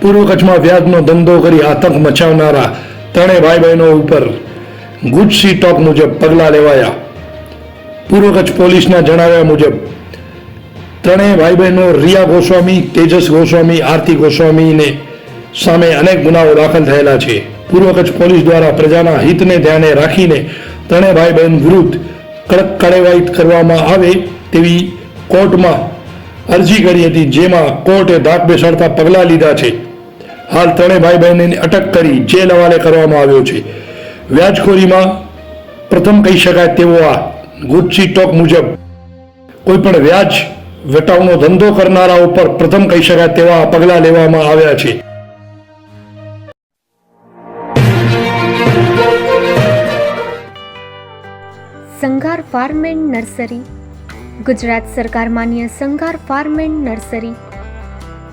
પૂર્વ કચ્છમાં વ્યાજનો ધંધો કરી આતંક મચાવનારા ત્રણેય ભાઈ બહેનો ઉપર ગુજસી ટોક મુજબ પગલાં લેવાયા. પૂર્વ કચ્છ પોલીસના જણાવ્યા મુજબ, ત્રણેય ભાઈ બહેનો રિયા ગોસ્વામી, તેજસ ગોસ્વામી, આરતી ગોસ્વામીને સામે અનેક ગુનાઓ દાખલ થયેલા છે. પૂર્વ કચ્છ પોલીસ દ્વારા પ્રજાના હિતને ધ્યાને રાખીને ત્રણેય ભાઈ બહેન વિરુદ્ધ કડક કાર્યવાહી કરવામાં આવે તેવી કોર્ટમાં અરજી કરી હતી, જેમાં કોર્ટે ધાક બેસાડતા પગલાં લીધા છે. હાલ ત્રણેય ભાઈ બહેનને અટક કરી જેલ હવાલે કરવામાં આવ્યો છે. વ્યાજખોરીમાં પ્રથમ કહી શકાય તેવો આ ગુજસી ટોક મુજબ કોઈ પણ વ્યાજ વટાવનો ધંધો કરનારા ઉપર પ્રથમ કહી શકાય તેવા પગલાં લેવામાં આવ્યા છે. સંઘાર ફાર્મ નર્સરી. ગુજરાત સરકાર માન્ય સંઘાર ફાર્મ નર્સરી.